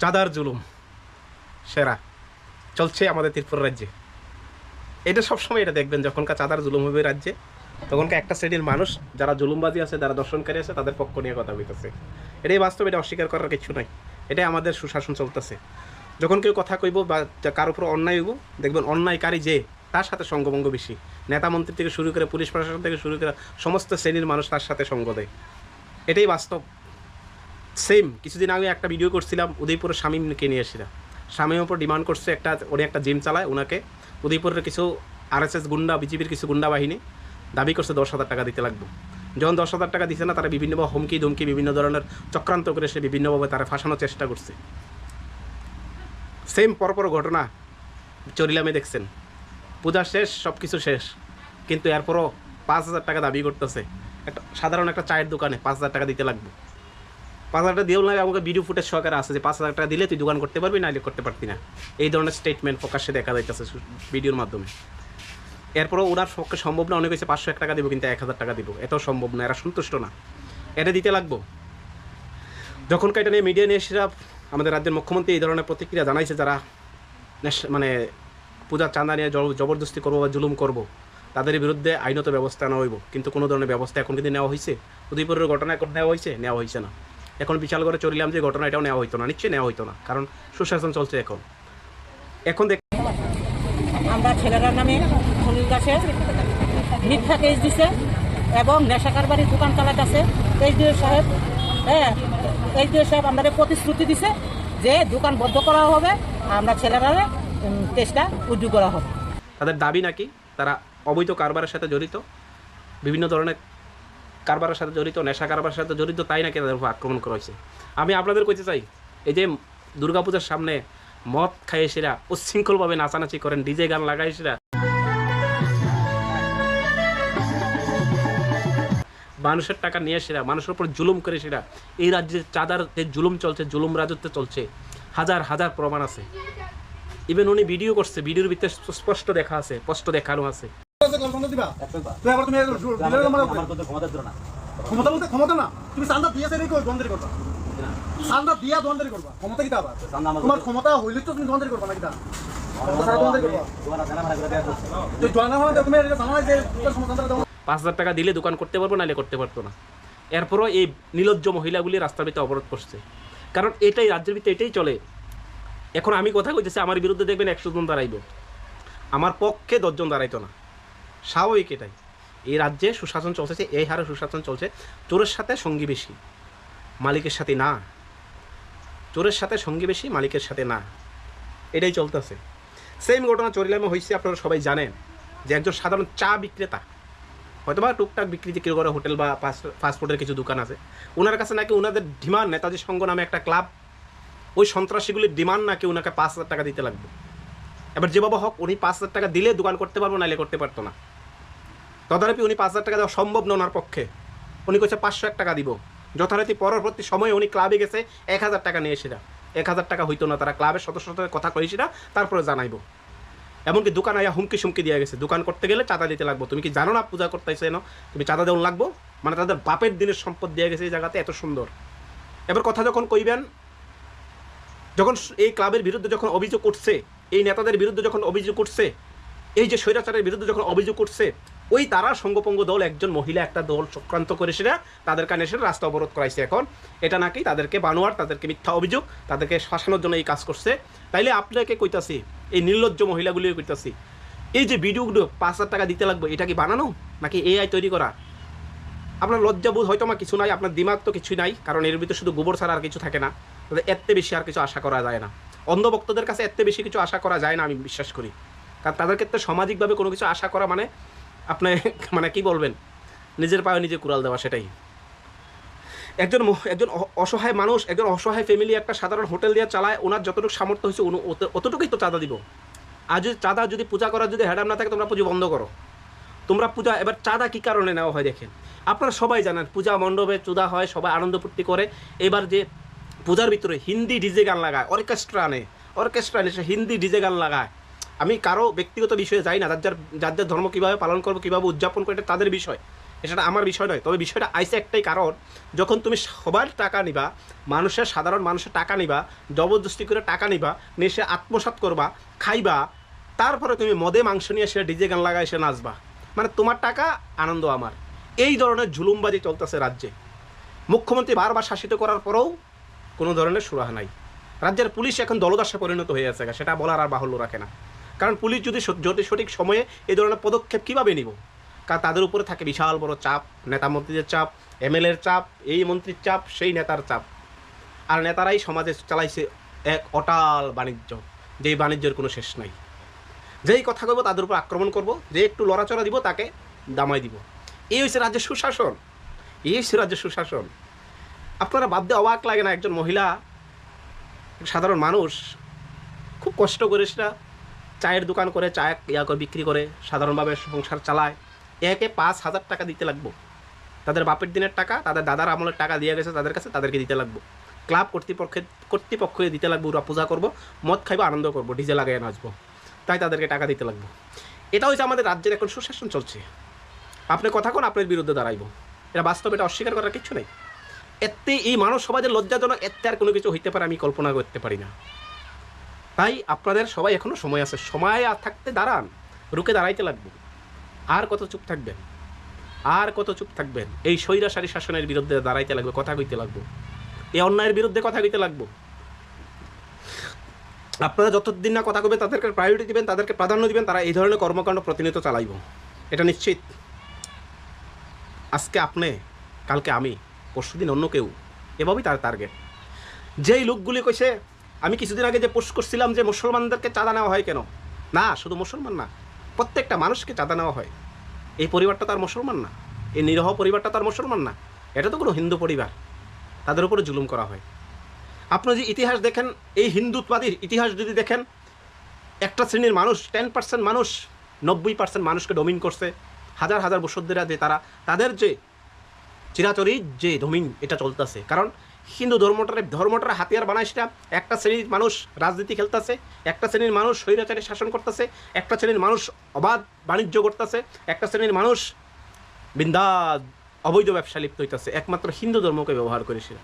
চাঁদার জুলুম। সেরা। চলছে আমাদের ত্রিপুরা রাজ্যে। এটা সবসময় এটা দেখবেন, যখনকার চাঁদার জুলুম হবে রাজ্যে, তখনকার একটা শ্রেণির মানুষ, যারা জুলুমবাজি আছে, যারা দর্শনকারী আছে, তাদের পক্ষ নিয়ে কথা বলতেছে। এটাই বাস্তব, এটা অস্বীকার করার কিছু নাই। এটাই আমাদের সুশাসন চলতেছে। যখন কেউ কথা কইব বা কার উপর অন্যায় হইব, দেখবেন অন্যায়কারী যে, তার সাথে সঙ্গভঙ্গ বেশি। নেতা মন্ত্রী থেকে শুরু করে পুলিশ প্রশাসন থেকে শুরু করে সমস্ত শ্রেণির মানুষ তার সাথে সঙ্গ দেয়। এটাই বাস্তব। সেম, কিছুদিন আগে একটা ভিডিও করছিলাম উদয়পুরের স্বামীকে নিয়ে এসেছিলাম স্বামীর উপর ডিমান্ড করছে একটা, উনি একটা জিম চালায় ওনাকে উদয়পুরের কিছু আরএসএস গুন্ডা বিজেপির কিছু গুন্ডা বাহিনী দাবি করছে দশ হাজার টাকা দিতে লাগবে। যখন দশ হাজার টাকা দিছে না, তারা বিভিন্নভাবে হুমকি, ধমকি, বিভিন্ন ধরনের চক্রান্ত করে সে বিভিন্নভাবে তারা ফাঁসানোর চেষ্টা করছে। সেম পরপর ঘটনা চরিলামে দেখছেন। পূজা শেষ সব কিছু শেষ। কিন্তু এরপরও পাঁচ হাজার টাকা দাবি করতেছে। একটা সাধারণ একটা চায়ের দোকানে পাঁচ হাজার টাকা দিতে লাগবে। পাঁচ হাজার টাকা দিয়েও না আমাকে ভিডিও ফুটেজ সহকারে আছে যে পাঁচ হাজার টাকা দিলে তুই দোকান করতে পারবি, নাহলে করতে পারতি না। এই ধরনের স্টেটমেন্ট প্রকাশ্যে দেখা যাইতেছে ভিডিওর মাধ্যমে। এরপরও ওনার পক্ষে সম্ভব না, অনেক হয়েছে পাঁচশো এক টাকা দিব, কিন্তু এক হাজার টাকা দিব। এত সম্ভব না, এরা সন্তুষ্ট না। এটা দিতে লাগবো। যখন এটা নিয়ে মিডিয়া নিয়ে এসেরা আমাদের রাজ্যের মুখ্যমন্ত্রী এই ধরনের প্রতিক্রিয়া জানাইছে, যারা মানে পূজার চাঁদা নিয়ে জব- জবরদস্তি করব বা জুলুম করব, তাদের বিরুদ্ধে আইনত ব্যবস্থা নেওয়া হইব। কিন্তু কোনো ধরনের ব্যবস্থা এখন কিন্তু নেওয়া হয়েছে উদয়পুরের ঘটনা এখন নেওয়া হয়েছে নেওয়া হয়েছে না। এখন বিশাল করে চলিলাম যে ঘটনা এটাও নেওয়া হইতো না নিশ্চয়ই নেওয়া হইতো না কারণ সুশাসন চলছে এখন। এখন দেখ আমরা ছেলেরার নামে সুনীল দাসের মিথ্যা কেস দিছে এবং নেশা কারবারির দোকান চালাতেছে এইচডিও সাহেব হ্যাঁ এইচডিও সাহেব আমাদের প্রতিশ্রুতি দিছে যে দোকান বন্ধ করা হবে আমরা ছেলেরা কেসটা উদ্যোগ করা হবে। তাদের দাবি নাকি? তারা অবৈধ কারবারের সাথে জড়িত বিভিন্ন ধরনের কারবারের সাথে জড়িত, নেশা কারবারের সাথে জড়িত, তাই নাকি তাদের উপর আক্রমণ করা হয়েছে? আমি আপনাদের কইতে চাই, এই যে দুর্গাপূজার সামনে মদ খাইয়ে সেরা উচ্ছৃঙ্খলভাবে নাচানাচি করেন, ডিজে গান লাগাই সেরা মানুষের টাকা নিয়ে সেরা মানুষের উপর জুলুম করে সেরা এই রাজ্যে চাঁদার যে জুলুম চলছে, জুলুম রাজত্ব চলছে, হাজার হাজার প্রমাণ আছে। ইভেন উনি ভিডিও করছে ভিডিওর ভিতরে স্পষ্ট দেখা আছে, স্পষ্ট দেখানো আছে। তুই আবার তুমি ডিলার নাম্বার ক্ষমতা বলতে ক্ষমতা না। তুমি চান্দা দিয়ে সেটাই করো দন্দারি চান্দা দিয়া দন্দারি করবা। ক্ষমতা কি আবার? তোমার ক্ষমতা হইলে তো তুমি দন্দারি করবা নাকি তা দন্দারি করবা? তুই জয়না ভাড়া তুমি এটা জানা যে তোর ক্ষমতা দাও পাঁচ হাজার টাকা দিলে দোকান করতে পারব নাহলে করতে পারতো না। এরপরও এই নিলজ্জ মহিলাগুলি রাস্তার ভিতরে অবরোধ করছে। কারণ এটাই রাজ্যের ভিতরে এটাই চলে। এখন আমি কথা কইতেছি আমার বিরুদ্ধে দেখবেন একশো জন দাঁড়াইব। আমার পক্ষে দশজন দাঁড়াইতো না। স্বাভাবিক এটাই। এই রাজ্যে সুশাসন চলছে এই হারে সুশাসন চলছে, চোরের সাথে সঙ্গী বেশি, মালিকের সাথে না। চোরের সাথে সঙ্গী বেশি, মালিকের সাথে না। এটাই চলতেছে। সেম ঘটনা চরিলামে হয়েছে আপনারা সবাই জানেন, যে একজন সাধারণ চা বিক্রেতা হয়তো বা টুকটাক বিক্রি কেউ করে, হোটেল বা ফাস্টফুডের কিছু দোকান আছে ওনার কাছে নাকি ওনাদের ডিমান্ড, নেতাজি সংঘ নামে একটা ক্লাব, ওই সন্ত্রাসীগুলির ডিমান্ড নাকি ওনাকে পাঁচ হাজার টাকা দিতে লাগবে। এবার যে বাবা হক, উনি পাঁচ হাজার টাকা দিলে দোকান করতে পারব নাহলে করতে পারতো না। তদারপি উনি পাঁচ হাজার টাকা দেওয়া সম্ভব না ওনার পক্ষে। উনি কইছে পাঁচশো এক টাকা দিব। যথারীতি পরবর্তী সময়ে উনি ক্লাবে গেছে, এক হাজার টাকা নিয়ে এসেরা এক হাজার টাকা হইতো না, তারা ক্লাবের সদস্যদের কথা কইছিরা তারপরে জানাইবো। এমনকি দোকান আয়া হুমকি সুমকি দিয়ে গেছে। দোকান করতে গেলে চাঁদা দিতে লাগবো। তুমি কি জানো না পূজা করতে এসে না তুমি চাঁদা দেওয়া লাগবো? মানে তাদের বাপের দিনের সম্পদ দিয়ে গেছে এই জায়গাতে, এত সুন্দর। এবার কথা যখন কইবেন, যখন এই ক্লাবের বিরুদ্ধে যখন অভিযোগ উঠছে, এই নেতাদের বিরুদ্ধে যখন অভিযোগ উঠছে, এই যে স্বৈরাচারের বিরুদ্ধে যখন অভিযোগ উঠছে ওই তারা সঙ্গপঙ্গ দল, একজন মহিলা একটা দল চক্রান্ত করে সেটা তাদের কানে এসে রাস্তা অবরোধ করাইছে এখন। এটা নাকি তাদেরকে বানোয়ার, তাদেরকে মিথ্যা অভিযোগ, তাদেরকে শাসানোর জন্য এই কাজ করছে। তাইলে আপনাকে কইতাছি, এই নির্লজ্জ মহিলাগুলিও কইতাছি, এই যে ভিডিওগুলো পাঁচ হাজার টাকা দিতে লাগবে, এটা কি বানানো নাকি এআই তৈরি করা? আপনার লজ্জাবোধ হয়তো আমার কিছু নাই, আপনার দিমাগ তো কিছুই নাই, কারণ এর ভিতরে শুধু গোবর ছাড়া আর কিছু থাকে না। তাদের এত বেশি আর কিছু আশা করা যায় না। অন্ধভক্তদের কাছে এত বেশি কিছু আশা করা যায় না, আমি বিশ্বাস করি। কারণ তাদের ক্ষেত্রে সামাজিকভাবে কোনো কিছু আশা করা মানে আপনি মানে কি বলবেন? নিজের পায়ে নিজে কুড়াল দেওয়া সেটাই। একজন একজন অসহায় মানুষ, একজন অসহায় ফ্যামিলি একটা সাধারণ হোটেল দিয়ে চালায়, ওনার যতটুকু সামর্থ্য হয়েছে অতটুকুই তো চাঁদা দিব। আর যদি চাঁদা যদি পূজা করার যদি হ্যাডাম না থাকে, তোমরা পুজো বন্ধ করো। তোমরা পূজা এবার চাঁদা কী কারণে নেওয়া হয় দেখেন? আপনারা সবাই জানেন, পূজা মণ্ডপে চুদা হয়, সবাই আনন্দ ফুর্তি করে। এবার যে পূজার ভিতরে হিন্দি ডিজে গান লাগায়, অর্কেস্ট্রা আনে, অর্কেস্ট্রা এনে সে হিন্দি ডিজে গান লাগায়। আমি কারও ব্যক্তিগত বিষয়ে যাই না, যার যার যার ধর্ম কীভাবে পালন করব, কীভাবে উদযাপন করে এটা তাদের বিষয়। এটা আমার বিষয় নয়। তবে বিষয়টা আইসে একটাই কারণ, যখন তুমি সবার টাকা নিবা, মানুষের, সাধারণ মানুষের টাকা নিবা, জবরদস্তি করে টাকা নিবা, নিয়ে সে আত্মসাৎ করবা, খাইবা, তারপরে তুমি মদে মাংস নিয়ে সে ডিজে গান লাগায় সে নাচবা। মানে তোমার টাকা আনন্দ আমার। এই ধরনের ঝুলুমবাজি চলতেছে রাজ্যে। মুখ্যমন্ত্রী বারবার শাসিত করার পরেও কোনো ধরনের সুরাহা নাই। রাজ্যের পুলিশ এখন দলদাসে পরিণত হয়ে আছে সেটা বলার আর বাহুল্য রাখে না। কারণ পুলিশ যদি যদি সঠিক সময়ে এই ধরনের পদক্ষেপ কীভাবে নিব? কারণ তাদের উপরে থাকে বিশাল বড় চাপ, নেতা মন্ত্রীদের চাপ, এমএলএর চাপ, এই মন্ত্রীর চাপ, সেই নেতার চাপ। আর নেতারাই সমাজে চালাইছে এক অটাল বাণিজ্য, যেই বাণিজ্যের কোনো শেষ নাই। যেই কথা কইব তাদের উপর আক্রমণ করব, যে একটু লড়াচড়া দিব তাকে দামাই দিব। এই হচ্ছে রাজ্যের সুশাসন। এই হচ্ছে রাজ্যের সুশাসন। আপনারা বাদ ভাবতে অবাক লাগে না, একজন মহিলা, সাধারণ মানুষ, খুব কষ্ট করে সেটা চায়ের দোকান করে, চা ইয়া করে, বিক্রি করে, সাধারণভাবে সংসার চালায়। একে পাঁচ হাজার টাকা দিতে লাগবো। তাদের বাপের দিনের টাকা, তাদের দাদার আমলের টাকা দিয়ে গেছে, তাদের কাছে তাদেরকে দিতে লাগবো। ক্লাব কর্তৃপক্ষের কর্তৃপক্ষকে দিতে লাগবো, ওরা পূজা করব, মদ খাইবো, আনন্দ করব, ডিজে লাগাই নাচবো। তাই তাদেরকে টাকা দিতে লাগবো। এটা হচ্ছে আমাদের রাজ্যের এখন সুশাসন চলছে। আপনি কথা কোন, আপনার বিরুদ্ধে দাঁড়াইব। এটা বাস্তব এটা অস্বীকার করার কিছু নেই। এতে এই মানব সমাজের লজ্জাজনক, এতে আর কোনো কিছু হইতে পারে, আমি কল্পনা করতে পারি না। তাই আপনাদের সবাই এখনও সময় আছে। সময় আর থাকতে দাঁড়ান। রুকে দাঁড়াইতে লাগবে। আর কত চুপ থাকবেন? আর কত চুপ থাকবেন? এই স্বৈরাচারী শাসনের বিরুদ্ধে দাঁড়াইতে লাগবে, কথা কইতে লাগবো। এই অন্যায়ের বিরুদ্ধে কথা কইতে লাগবো। আপনারা যতদিন না কথা কবে তাদেরকে প্রায়োরিটি দিবেন, তাদেরকে প্রাধান্য দিবেন, তারা এই ধরনের কর্মকাণ্ড প্রতিনিয়ত চালাইব। এটা নিশ্চিত? আজকে আপনি, কালকে আমি, পরশুদিন অন্য কেউ, এভাবেই তার টার্গেট যেই লোকগুলি কইছে আমি কিছুদিন আগে যে পোস্ট করছিলাম যে মুসলমানদেরকে চাঁদা নেওয়া হয় কেন? না, শুধু মুসলমান না, প্রত্যেকটা মানুষকে চাঁদা নেওয়া হয়। এই পরিবারটা তার মুসলমান না, এই নিরহ পরিবারটা তার মুসলমান না, এটা তো কোনো হিন্দু পরিবার, তাদের উপরে জুলুম করা হয়। আপনি যে ইতিহাস দেখেন, এই হিন্দুত্বাদীর ইতিহাস যদি দেখেন, একটা শ্রেণির মানুষ টেন পার্সেন্ট মানুষ, নব্বই পার্সেন্ট মানুষকে ডমিন করছে, হাজার হাজার বছর ধরে যে তারা, তাদের যে চিরাচরিত যে ডমিন, এটা চলতেছে। কারণ হিন্দু ধর্মটার ধর্মটার হাতিয়ার বানাইসটা সেটা একটা শ্রেণির মানুষ রাজনীতি খেলতেছে, একটা শ্রেণির মানুষ স্বৈরাচারে শাসন করতেছে, একটা শ্রেণির মানুষ অবাধ বাণিজ্য করতেছে, একটা শ্রেণির মানুষ বিন্দা অবৈধ ব্যবসা লিপ্ত হইতেছে। একমাত্র হিন্দু ধর্মকে ব্যবহার করে সেটা